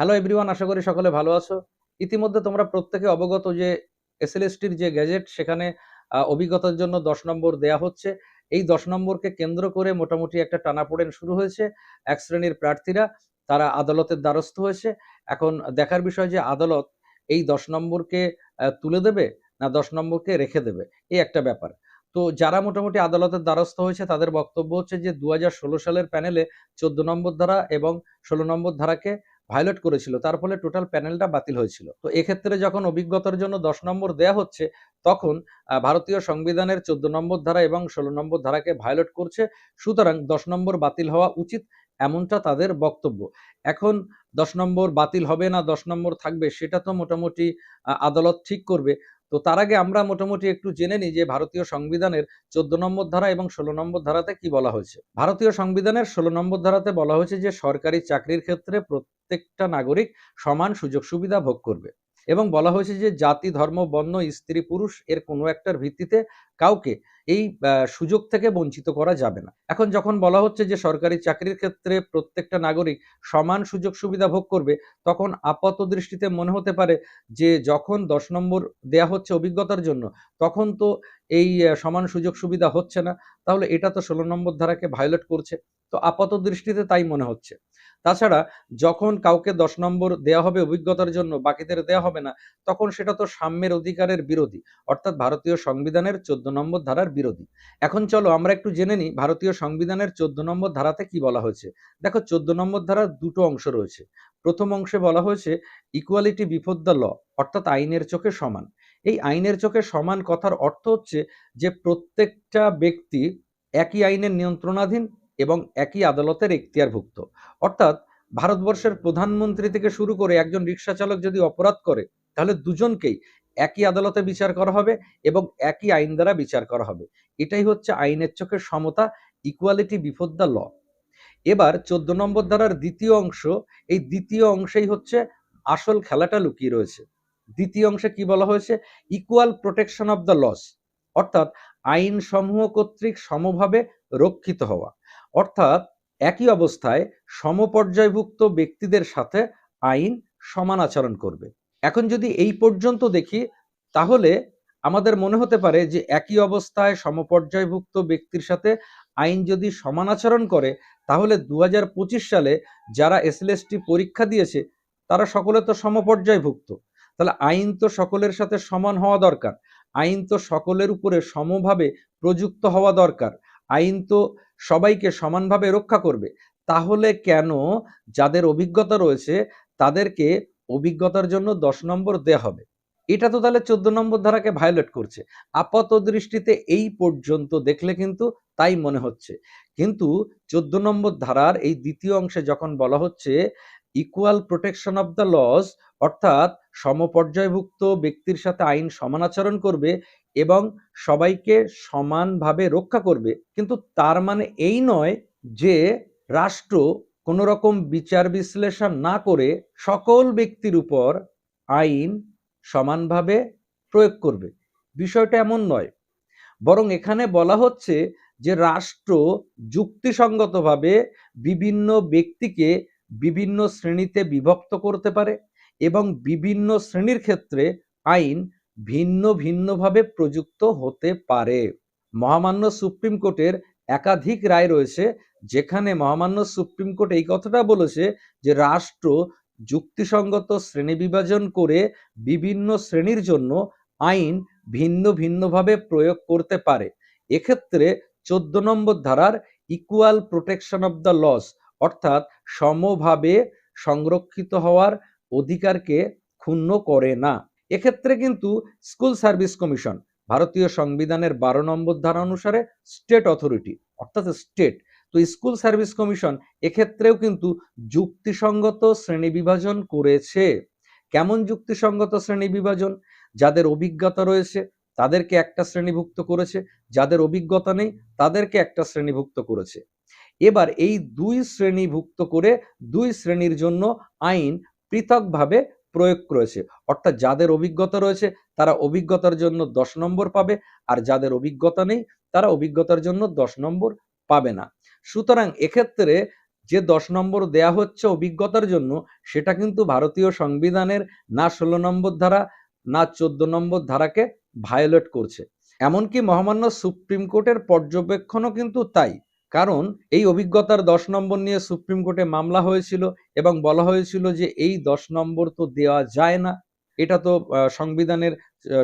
Hello everyone আশা করি সকলে ভালো আছো। ইতিমধ্যে তোমরা প্রত্যেকে অবগত যে এসএলএসটির যে গ্যাজেট, সেখানে অভিজ্ঞতার জন্য দশ নম্বর দেয়া হচ্ছে। এই দশ নম্বরকে কেন্দ্র করে মোটামুটি একটা টানাপোড়েন শুরু হয়েছে। এক শ্রেণির প্রার্থীরা, তারা আদালতের দ্বারস্থ হয়েছে। এখন দেখার বিষয় যে আদালত এই দশ নম্বরকে তুলে দেবে না দশ নম্বরকে রেখে দেবে, এই একটা ব্যাপার। তো যারা মোটামুটি আদালতের দ্বারস্থ হয়েছে, তাদের বক্তব্য হচ্ছে যে দু হাজার ষোলো সালের প্যানেলে চোদ্দ নম্বর ধারা এবং ষোলো নম্বর ধারাকে ভায়োলেট করেছিল, তার ফলে টোটাল প্যানেলটা বাতিল হয়েছিল। তো এক্ষেত্রে যখন অভিজ্ঞতার জন্য দশ নম্বর দেয়া হচ্ছে, তখন ভারতীয় সংবিধানের চোদ্দ নম্বর ধারা এবং ষোলো নম্বর ধারাকে ভায়োলেট করছে। সুতরাং দশ নম্বর বাতিল হওয়া উচিত এমনটা তাদের বক্তব্য। এখন দশ নম্বর বাতিল হবে না, দশ নম্বর থাকবে, সেটা তো মোটামুটি আদালত ঠিক করবে। তো তার আগে আমরা মোটামুটি একটু জেনে নিই যে ভারতীয় সংবিধানের চোদ্দ নম্বর ধারা এবং ষোলো নম্বর ধারাতে কি বলা হয়েছে। ভারতীয় সংবিধানের ষোলো নম্বর ধারাতে বলা হয়েছে যে সরকারি চাকরির ক্ষেত্রে প্রত্যেকটা নাগরিক সমান সুযোগ সুবিধা ভোগ করবে। এবং বলা হয়েছে যে জাতি, ধর্ম, বর্ণ, স্ত্রী, পুরুষ এর কোনো একটার ভিত্তিতে কাউকে এই সুযোগ থেকে বঞ্চিত করা যাবে না। এখন যখন বলা হচ্ছে যে সরকারি চাকরির ক্ষেত্রে প্রত্যেকটা নাগরিক সমান সুযোগ সুবিধা ভোগ করবে, তখন আপাত দৃষ্টিতে মনে হতে পারে যে যখন দশ নম্বর দেয়া হচ্ছে অভিজ্ঞতার জন্য, তখন তো এই সমান সুযোগ সুবিধা হচ্ছে না। তাহলে এটা তো ষোলো নম্বর ধারাকে ভায়োলেট করছে। তো আপাত দৃষ্টিতে তাই মনে হচ্ছে। তাছাড়া যখন কাউকে দশ নম্বর দেয়া হবে অভিজ্ঞতার জন্য, বাকিদের দেয়া হবে না, তখন সেটা তো সাম্যের অধিকারের বিরোধী। অর্থাৎ ভারতীয় সংবিধানের চোদ্দ নম্বর ধারার বিরোধী। এখন চলো আমরা একটু জেনে নিই ভারতীয় সংবিধানের চোদ্দ নম্বর ধারাতে কি বলা হয়েছে। দেখো চোদ্দ নম্বর ধারার দুটো অংশ রয়েছে। প্রথম অংশে বলা হয়েছে ইকুয়ালিটি বিফোর দ্য ল অর্থাৎ আইনের চোখে সমান। এই আইনের চোখে সমান কথার অর্থ হচ্ছে যে প্রত্যেকটা ব্যক্তি একই আইনের নিয়ন্ত্রণাধীন এবং একই আদালতের এখতিয়ারভুক্ত। অর্থাৎ ভারতবর্ষের প্রধানমন্ত্রী থেকে শুরু করে একজন রিক্সা চালক যদি অপরাধ করে, তাহলে দুজনকেই একই আদালতে বিচার করা হবে এবং একই আইন দ্বারা বিচার করা হবে। এটাই হচ্ছে আইনের চোখে সমতা ইকুয়ালিটি বিফোর দ্য ল এবার চোদ্দ নম্বর ধারার দ্বিতীয় অংশ, এই দ্বিতীয় অংশেই হচ্ছে আসল খেলাটা লুকিয়ে রয়েছে। দ্বিতীয় অংশে কি বলা হয়েছে? Equal protection of the laws অর্থাৎ আইন সমূহ কর্তৃক সমভাবে রক্ষিত হওয়া। অর্থাৎ একই অবস্থায় সমপর্যায়ভুক্ত ব্যক্তিদের সাথে আইন সমান আচরণ করবে। এখন যদি এই পর্যন্ত দেখি, তাহলে আমাদের মনে হতে পারে যে একই অবস্থায় সমপর্যায়ভুক্ত ব্যক্তির সাথে আইন যদি সমান আচরণ করে, তাহলে দু হাজার পঁচিশ সালে যারা এসএলএসটি পরীক্ষা দিয়েছে, তারা সকলে তো সমপর্যায়ভুক্ত। তাহলে আইন তো সকলের সাথে সমান হওয়া দরকার। আইন তো সকলের উপরে সমভাবে প্রযুক্ত হওয়া দরকার। আইন তো সবাইকে সমানভাবে রক্ষা করবে। তাহলে কেন যাদের অভিজ্ঞতা রয়েছে, তাদেরকে অভিজ্ঞতার জন্য দশ নম্বর দেয়া হবে। এটা তো তাহলে চোদ্দ নম্বর ধারাকে ভায়োলেট করছে। আপাত দৃষ্টিতে এই পর্যন্ত দেখলে কিন্তু তাই মনে হচ্ছে। কিন্তু চোদ্দ নম্বর ধারার এই দ্বিতীয় অংশে যখন বলা হচ্ছে equal protection of the laws অর্থাৎ সমপর্যায়ভুক্ত ব্যক্তির সাথে আইন সমান আচরণ করবে এবং সবাইকে সমানভাবে রক্ষা করবে, কিন্তু তার মানে এই নয় যে রাষ্ট্র কোনো রকম বিচার বিশ্লেষণ না করে সকল ব্যক্তির উপর আইন সমানভাবে প্রয়োগ করবে। বিষয়টা এমন নয়। বরং এখানে বলা হচ্ছে যে রাষ্ট্র যুক্তিসঙ্গতভাবে বিভিন্ন ব্যক্তিকে বিভিন্ন শ্রেণীতে বিভক্ত করতে পারে এবং বিভিন্ন শ্রেণির ক্ষেত্রে আইন ভিন্ন ভিন্নভাবে প্রযুক্ত হতে পারে। মহামান্য সুপ্রিম কোর্টের একাধিক রায় রয়েছে যেখানে মহামান্য সুপ্রিম কোর্ট এই কথাটা বলেছে যে রাষ্ট্র যুক্তিসঙ্গত শ্রেণি বিভাজন করে বিভিন্ন শ্রেণির জন্য আইন ভিন্ন ভিন্নভাবে প্রয়োগ করতে পারে। এক্ষেত্রে চোদ্দ নম্বর ধারার equal protection of the laws অর্থাৎ সমভাবে সংরক্ষিত হওয়ার অধিকারকে ক্ষুণ্ণ করে না। এক্ষেত্রে কিন্তু স্কুল সার্ভিস কমিশন ভারতীয় সংবিধানের বারো নম্বর ধারা অনুসারে স্টেট অথরিটি অর্থাৎ স্টেট তো স্কুল সার্ভিস কমিশন এক্ষেত্রেও কিন্তু যুক্তিসঙ্গত শ্রেণি বিভাজন করেছে। কেমন যুক্তিসঙ্গত শ্রেণি বিভাজন? যাদের অভিজ্ঞতা রয়েছে, তাদেরকে একটা শ্রেণীভুক্ত করেছে, যাদের অভিজ্ঞতা নেই, তাদেরকে একটা শ্রেণীভুক্ত করেছে। এবার এই দুই শ্রেণীভুক্ত করে দুই শ্রেণির জন্য আইন পৃথকভাবে প্রয়োগ করেছে। অর্থাৎ যাদের অভিজ্ঞতা রয়েছে, তারা অভিজ্ঞতার জন্য দশ নম্বর পাবে, আর যাদের অভিজ্ঞতা নেই, তারা অভিজ্ঞতার জন্য দশ নম্বর পাবে না। সুতরাং এক্ষেত্রে যে দশ নম্বর দেয়া হচ্ছে অভিজ্ঞতার জন্য, সেটা কিন্তু ভারতীয় সংবিধানের না ষোলো নম্বর ধারা, না চোদ্দ নম্বর ধারাকে ভায়োলেট করছে। এমনকি মহামান্য সুপ্রিম কোর্টের পর্যবেক্ষণও কিন্তু তাই। কারণ এই অভিজ্ঞতার দশ নম্বর নিয়ে সুপ্রিম কোর্টে মামলা হয়েছিল এবং বলা হয়েছিল যে এই দশ নম্বর তো দেওয়া যায় না। এটা তো সংবিধানের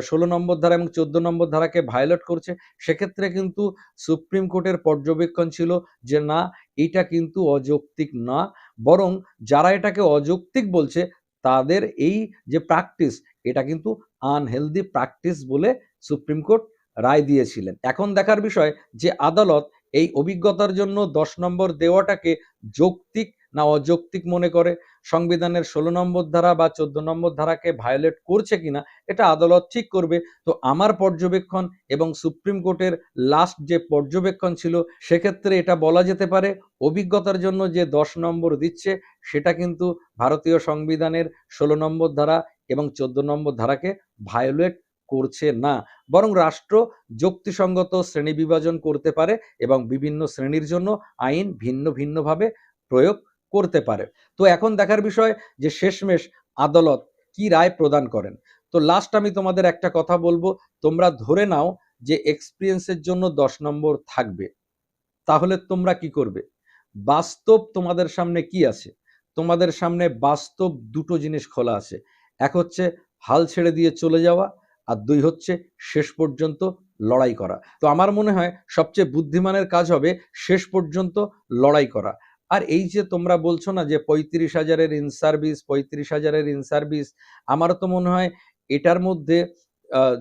ষোলো নম্বর ধারা এবং চোদ্দ নম্বর ধারাকে ভায়োলেট করছে। সেক্ষেত্রে কিন্তু সুপ্রিম কোর্টের পর্যবেক্ষণ ছিল যে না, এটা কিন্তু অযৌক্তিক না। বরং যারা এটাকে অযৌক্তিক বলছে, তাদের এই যে প্র্যাকটিস এটা কিন্তু আনহেলদি প্র্যাকটিস বলে সুপ্রিম কোর্ট রায় দিয়েছিলেন। এখন দেখার বিষয় যে আদালত এই অভিজ্ঞতার জন্য দশ নম্বর দেওয়াটাকে যৌক্তিক না অযৌক্তিক মনে করে? সংবিধানের ষোলো নম্বর ধারা বা চোদ্দ নম্বর ধারাকে ভায়োলেট করছে কিনা, এটা আদালত ঠিক করবে। তো আমার পর্যবেক্ষণ এবং সুপ্রিম কোর্টের লাস্ট যে পর্যবেক্ষণ ছিল, সেক্ষেত্রে এটা বলা যেতে পারে, অভিজ্ঞতার জন্য যে দশ নম্বর দিচ্ছে, সেটা কিন্তু ভারতীয় সংবিধানের ষোলো নম্বর ধারা এবং চোদ্দ নম্বর ধারাকে ভায়োলেট করছে না। বরং রাষ্ট্র যুক্তিসঙ্গত শ্রেণি বিভাজন করতে পারে এবং বিভিন্ন শ্রেণির জন্য আইন ভিন্ন ভিন্নভাবে প্রয়োগ করতে পারে। তো এখন দেখার বিষয় যে শেষমেশ আদালত কি রায় প্রদান করেন। তো লাস্ট আমি তোমাদের একটা কথা বলব, তোমরা ধরে নাও যে এক্সপিরিয়েন্সের জন্য দশ নম্বর থাকবে। তাহলে তোমরা কি করবে? বাস্তব তোমাদের সামনে কি আছে? তোমাদের সামনে বাস্তব দুটো জিনিস খোলা আছে। এক হচ্ছে হাল ছেড়ে দিয়ে চলে যাওয়া আর দুই হচ্ছে শেষ পর্যন্ত লড়াই করা। তো আমার মনে হয় সবচেয়ে বুদ্ধিমানের কাজ হবে শেষ পর্যন্ত লড়াই করা। আর এই যে তোমরা বলছো না যে পঁয়ত্রিশ হাজারের ইন সার্ভিস পঁয়ত্রিশ হাজারের ইন সার্ভিস আমারও তো মনে হয় এটার মধ্যে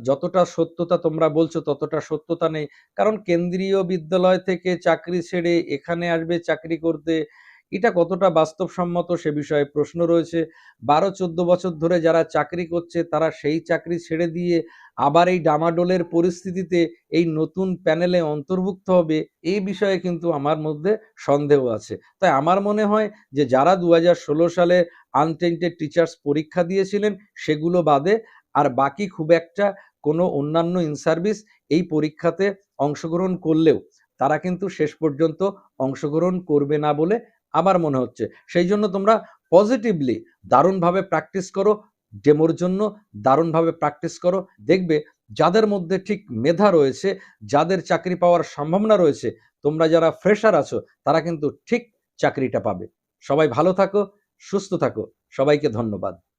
যতটা সত্যতা তোমরা বলছো ততটা সত্যতা নেই। কারণ কেন্দ্রীয় বিদ্যালয় থেকে চাকরি ছেড়ে এখানে আসবে, চাকরি করতে এটা কতটা বাস্তবসম্মত সে বিষয়ে প্রশ্ন রয়েছে। বারো, চোদ্দ বছর ধরে যারা চাকরি করছে, তারা সেই চাকরি ছেড়ে দিয়ে আবার এই ডামাডোলের পরিস্থিতিতে এই নতুন প্যানেলে অন্তর্ভুক্ত হবে এই বিষয়ে কিন্তু আমার মধ্যে সন্দেহ আছে। তাই আমার মনে হয় যে যারা দু হাজার ষোলো সালে আনটেন্টেড টিচার্স পরীক্ষা দিয়েছিলেন, সেগুলো বাদে আর বাকি খুব একটা কোনো অন্যান্য ইন সার্ভিস এই পরীক্ষাতে অংশগ্রহণ করলেও, তারা কিন্তু শেষ পর্যন্ত অংশগ্রহণ করবে না বলে আমার মনে হচ্ছে। সেই জন্য তোমরা পজিটিভলি দারুণভাবে প্র্যাকটিস করো ডেমোর জন্য দারুণভাবে প্র্যাকটিস করো। দেখবে যাদের মধ্যে ঠিক মেধা রয়েছে, যাদের চাকরি পাওয়ার সম্ভাবনা রয়েছে, তোমরা যারা ফ্রেশার আছো, তারা কিন্তু ঠিক চাকরিটা পাবে। সবাই ভালো থাকো, সুস্থ থাকো। সবাইকে ধন্যবাদ।